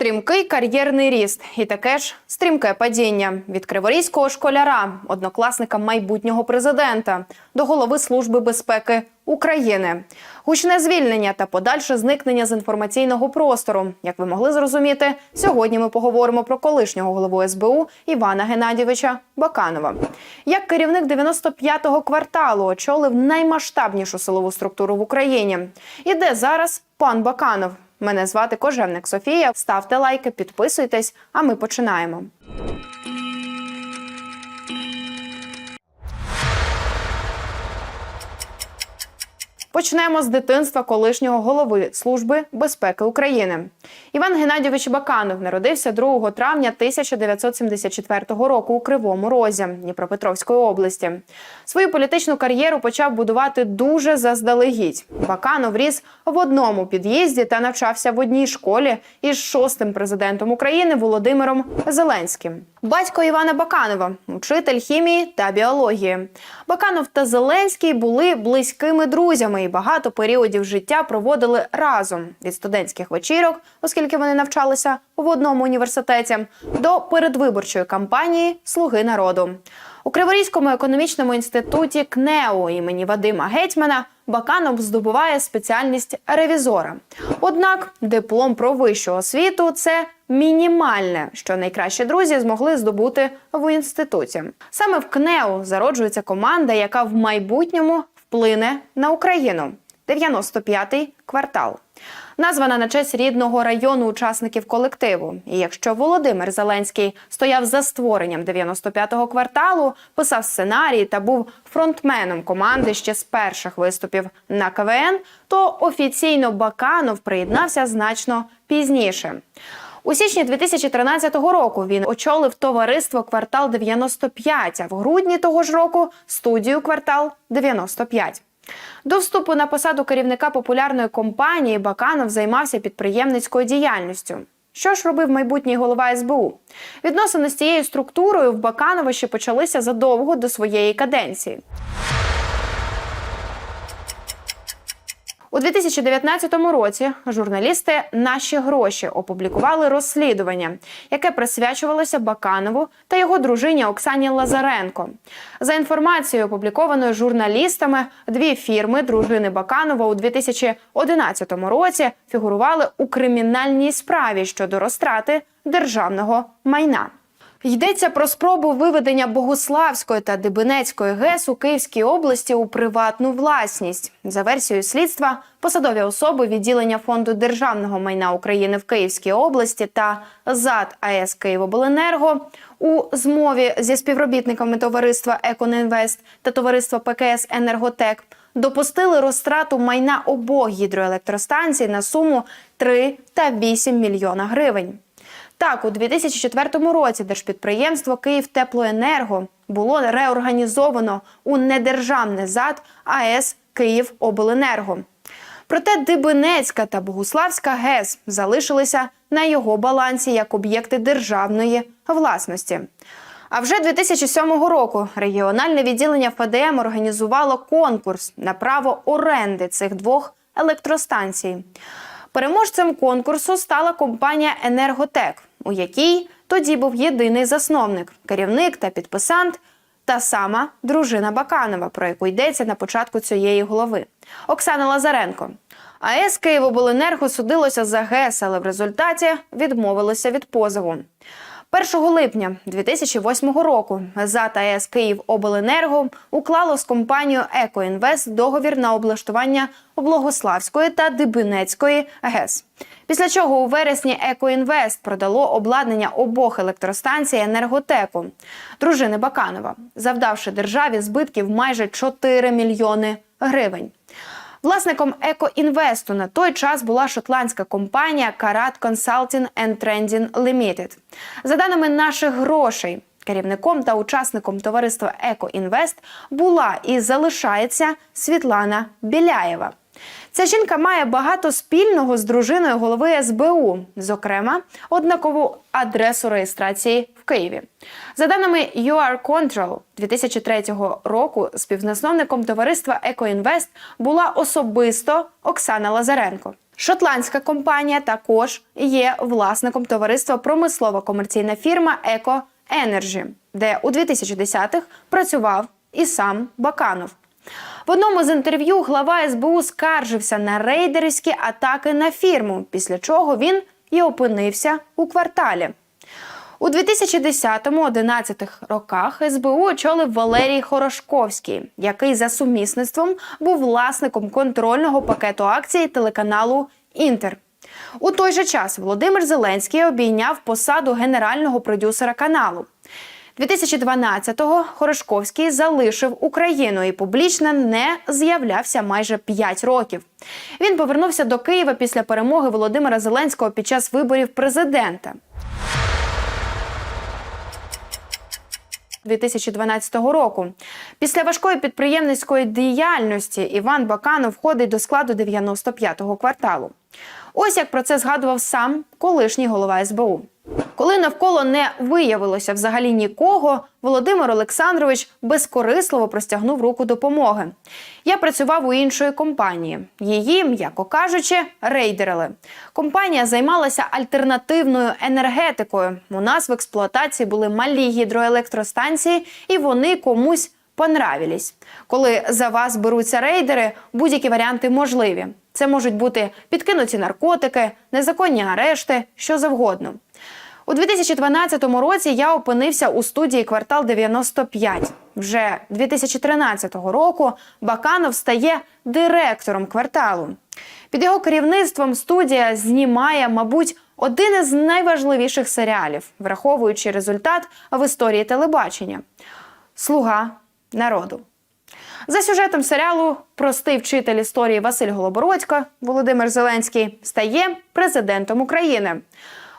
Стрімкий кар'єрний ріст і таке ж стрімке падіння від криворізького школяра, однокласника майбутнього президента, до голови Служби безпеки України, гучне звільнення та подальше зникнення з інформаційного простору. Як ви могли зрозуміти, сьогодні ми поговоримо про колишнього голову СБУ Івана Геннадійовича Баканова. Як керівник 95-го кварталу очолив наймасштабнішу силову структуру в Україні, і де зараз пан Баканов. Мене звати Кожевник Софія. Ставте лайки, підписуйтесь, а ми починаємо. Почнемо з дитинства колишнього голови Служби безпеки України. Іван Геннадійович Баканов народився 2 травня 1974 року у Кривому Розі Дніпропетровської області. Свою політичну кар'єру почав будувати дуже заздалегідь. Баканов ріс в одному під'їзді та навчався в одній школі із шостим президентом України Володимиром Зеленським. Батько Івана Баканова, учитель хімії та біології. Баканов та Зеленський були близькими друзями і багато періодів життя проводили разом від студентських вечірок, оскільки вони навчалися в одному університеті, до передвиборчої кампанії Слуги народу. У Криворізькому економічному інституті КНЕУ імені Вадима Гетьмана Баканов здобуває спеціальність ревізора. Однак диплом про вищу освіту це мінімальне, що найкращі друзі змогли здобути в інституті. Саме в КНЕУ зароджується команда, яка в майбутньому вплине на Україну. 95-й квартал. Названа на честь рідного району учасників колективу. І якщо Володимир Зеленський стояв за створенням 95-го кварталу, писав сценарії та був фронтменом команди ще з перших виступів на КВН, то офіційно Баканов приєднався значно пізніше. У січні 2013 року він очолив товариство Квартал 95, а в грудні того ж року студію Квартал 95. До вступу на посаду керівника популярної компанії Баканов займався підприємницькою діяльністю. Що ж робив майбутній голова СБУ? Відносини з цією структурою в Баканова ще почалися задовго до своєї каденції. У 2019 році журналісти Наші гроші опублікували розслідування, яке присвячувалося Баканову та його дружині Оксані Лазаренко. За інформацією, опублікованою журналістами, дві фірми дружини Баканова у 2011 році фігурували у кримінальній справі щодо розтрати державного майна. Йдеться про спробу виведення Богуславської та Дебинецької ГЕС у Київській області у приватну власність. За версією слідства, посадові особи відділення фонду державного майна України в Київській області та ЗАД АЕС Київобленерго у змові зі співробітниками товариства Еконінвест та товариства ПКС Енерготек допустили розтрату майна обох гідроелектростанцій на суму 3 та 8 мільйона гривень. Так, у 2004 році держпідприємство «Київтеплоенерго» було реорганізовано у недержавне ЗАД АЕС «Київобленерго». Проте Дибинецька та Богуславська ГЕС залишилися на його балансі як об'єкти державної власності. А вже 2007 року регіональне відділення ФДМ організувало конкурс на право оренди цих двох електростанцій. Переможцем конкурсу стала компанія Енерготек, у якій тоді був єдиний засновник, керівник та підписант, та сама дружина Баканова, про яку йдеться на початку цієї голови Оксана Лазаренко. АЕС Києвобленерго судилося за ГЕС, але в результаті відмовилося від позову. 1 липня 2008 року ЗАТ АЕС «Київобленерго» уклало з компанією «Екоінвест» договір на облаштування Благославської та Дибинецької ГЕС. Після чого у вересні «Екоінвест» продало обладнання обох електростанцій енерготеку дружини Баканова, завдавши державі збитків майже 4 мільйони гривень. Власником екоінвесту на той час була шотландська компанія Karat Consulting and Trending Limited. За даними наших грошей, керівником та учасником товариства «Екоінвест» була і залишається Світлана Біляєва. Ця жінка має багато спільного з дружиною голови СБУ, зокрема, однакову адресу реєстрації Києві. За даними UR Control 2003 року, співзасновником товариства «Екоінвест» була особисто Оксана Лазаренко. Шотландська компанія також є власником товариства промислова комерційна фірма Еко Енерджі, де у 2010-х працював і сам Баканов. В одному з інтерв'ю глава СБУ скаржився на рейдерські атаки на фірму, після чого він і опинився у кварталі. У 2010-11 роках СБУ очолив Валерій Хорошковський, який за сумісництвом був власником контрольного пакету акцій телеканалу Інтер. У той же час Володимир Зеленський обійняв посаду генерального продюсера каналу. 2012-го Хорошковський залишив Україну і публічно не з'являвся майже 5 років. Він повернувся до Києва після перемоги Володимира Зеленського під час виборів президента. 2012 року. Після важкої підприємницької діяльності Іван Баканов входить до складу 95-го кварталу. Ось як про це згадував сам колишній голова СБУ. Коли навколо не виявилося взагалі нікого, Володимир Олександрович безкорисливо простягнув руку допомоги. Я працював у іншої компанії. Її, м'яко кажучи, рейдерили. Компанія займалася альтернативною енергетикою. У нас в експлуатації були малі гідроелектростанції, і вони комусь понравились. Коли за вас беруться рейдери, будь-які варіанти можливі. Це можуть бути підкинуті наркотики, незаконні арешти, що завгодно. У 2012 році я опинився у студії квартал 95. Вже 2013 року Баканов стає директором кварталу. Під його керівництвом студія знімає, мабуть, один із найважливіших серіалів, враховуючи результат в історії телебачення Слуга народу. За сюжетом серіалу простий вчитель історії Василь Голобородько Володимир Зеленський стає президентом України.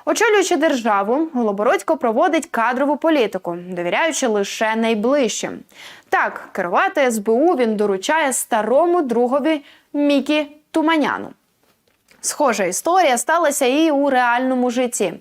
Очолюючи державу, Голобородько проводить кадрову політику, довіряючи лише найближчим. Так, керувати СБУ він доручає старому другові Мікі Туманяну. Схожа історія сталася і у реальному житті.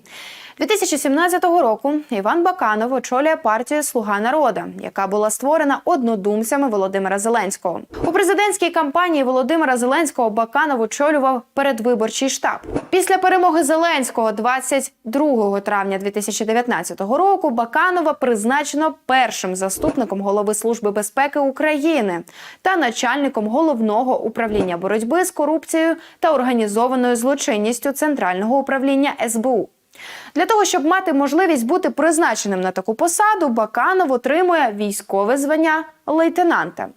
2017 року Іван Баканов очолює партію Слуга народа, яка була створена однодумцями Володимира Зеленського. У президентській кампанії Володимира Зеленського Баканов очолював передвиборчий штаб. Після перемоги Зеленського 22 травня 2019 року Баканова призначено першим заступником голови Служби безпеки України та начальником головного управління боротьби з корупцією та організованою злочинністю Центрального управління СБУ. Для того щоб мати можливість бути призначеним на таку посаду, Баканов отримує військове звання лейтенанта.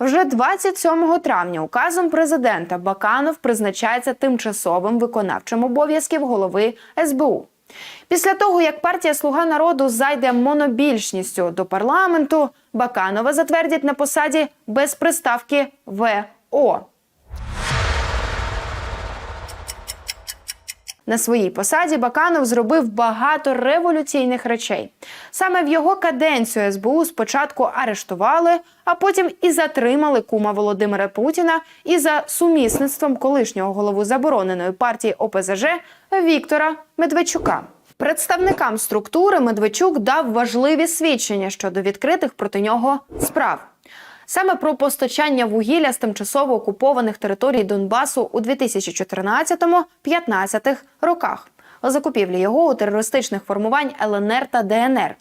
Вже 27 травня указом президента Баканов призначається тимчасовим виконавчим обов'язків голови СБУ. Після того, як партія Слуга народу зайде монобільшністю до парламенту, Баканова затвердять на посаді без приставки ВО. На своїй посаді Баканов зробив багато революційних речей. Саме в його каденцію СБУ спочатку арештували, а потім і затримали кума Володимира Путіна і за сумісництвом колишнього голову забороненої партії ОПЗЖ Віктора Медведчука. Представникам структури Медведчук дав важливі свідчення щодо відкритих проти нього справ. Саме про постачання вугілля з тимчасово окупованих територій Донбасу у 2014-15 роках, закупівлі його у терористичних формувань ЛНР та ДНР.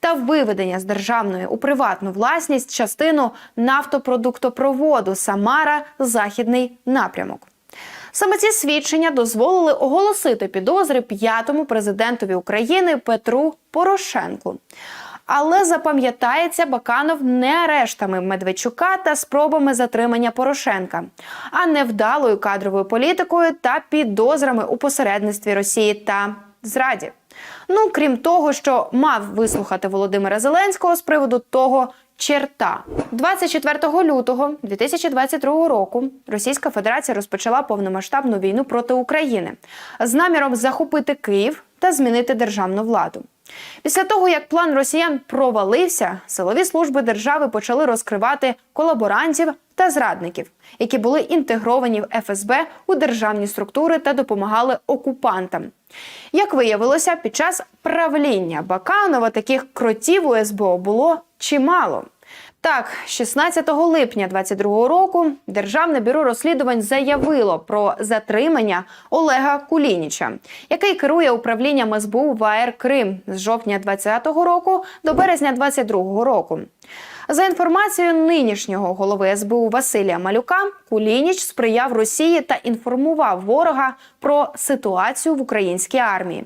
Та виведення з державної у приватну власність частину нафтопродуктопроводу Самара Західний напрямок. Саме ці свідчення дозволили оголосити підозри п'ятому президентові України Петру Порошенку. Але запам'ятається Баканов не арештами Медведчука та спробами затримання Порошенка, а невдалою кадровою політикою та підозрами у посередництві Росії та зраді. Ну крім того, що мав вислухати Володимира Зеленського з приводу того. Черта 24 лютого 2022 року Російська Федерація розпочала повномасштабну війну проти України з наміром захопити Київ та змінити державну владу. Після того, як план росіян провалився, силові служби держави почали розкривати колаборантів та зрадників, які були інтегровані в ФСБ у державні структури та допомагали окупантам. Як виявилося, під час правління Баканова таких кротів у СБО було чимало. Так, 16 липня 22 року Державне бюро розслідувань заявило про затримання Олега Кулініча, який керує управлінням СБУ в АР Крим з жовтня 20 року до березня 22 року. За інформацією нинішнього голови СБУ Василія Малюка, Кулініч сприяв Росії та інформував ворога про ситуацію в українській армії.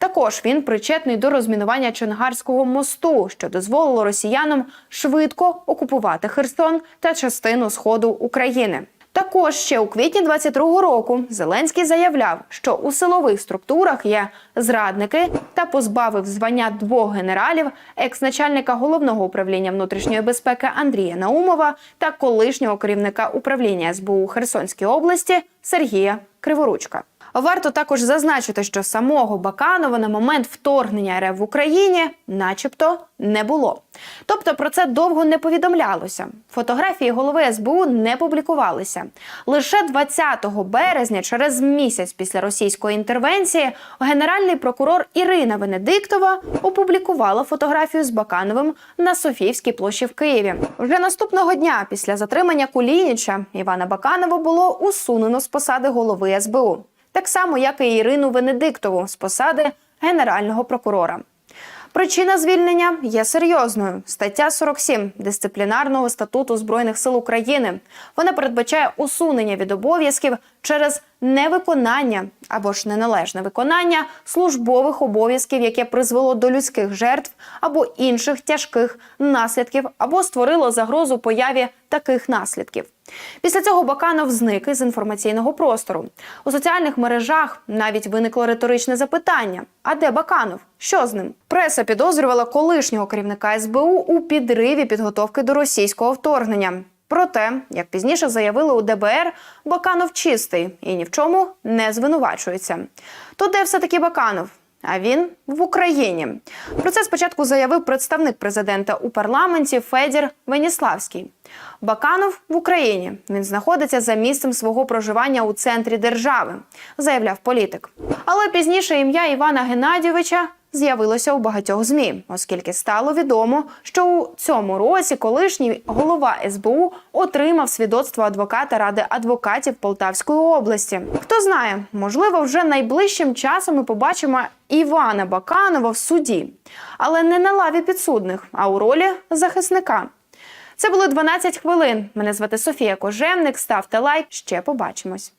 Також він причетний до розмінування Чонгарського мосту, що дозволило росіянам швидко окупувати Херсон та частину сходу України. Також ще у квітні 22-го року Зеленський заявляв, що у силових структурах є зрадники та позбавив звання двох генералів, екс-начальника головного управління внутрішньої безпеки Андрія Наумова та колишнього керівника управління СБУ у Херсонській області Сергія Криворучка. Варто також зазначити, що самого Баканова на момент вторгнення РФ в Україні, начебто, не було. Тобто про це довго не повідомлялося. Фотографії голови СБУ не публікувалися. Лише 20 березня, через місяць після російської інтервенції, генеральний прокурор Ірина Венедиктова опублікувала фотографію з Бакановим на Софіївській площі в Києві. Вже наступного дня, після затримання Кулініча, Івана Баканова було усунено з посади голови СБУ так само як і Ірину Венедиктову з посади генерального прокурора. Причина звільнення є серйозною. Стаття 47 дисциплінарного статуту збройних сил України. Вона передбачає усунення від обов'язків через невиконання або ж неналежне виконання службових обов'язків, яке призвело до людських жертв або інших тяжких наслідків, або створило загрозу появі таких наслідків. Після цього Баканов зник із інформаційного простору. У соціальних мережах навіть виникло риторичне запитання: а де Баканов? Що з ним? Преса підозрювала колишнього керівника СБУ у підриві підготовки до російського вторгнення. Проте, як пізніше заявили у ДБР, Баканов чистий і ні в чому не звинувачується. То де все таки Баканов? А він в Україні. Про це спочатку заявив представник президента у парламенті Федір Веніславський. Баканов в Україні. Він знаходиться за місцем свого проживання у центрі держави, заявляв політик. Але пізніше ім'я Івана Геннадійовича з'явилося у багатьох змі, оскільки стало відомо, що у цьому році колишній голова СБУ отримав свідоцтво адвоката ради адвокатів Полтавської області. Хто знає, можливо, вже найближчим часом ми побачимо Івана Баканова в суді, але не на лаві підсудних, а у ролі захисника. Це було 12 хвилин. Мене звати Софія Кожевник. Ставте лайк. Ще побачимось.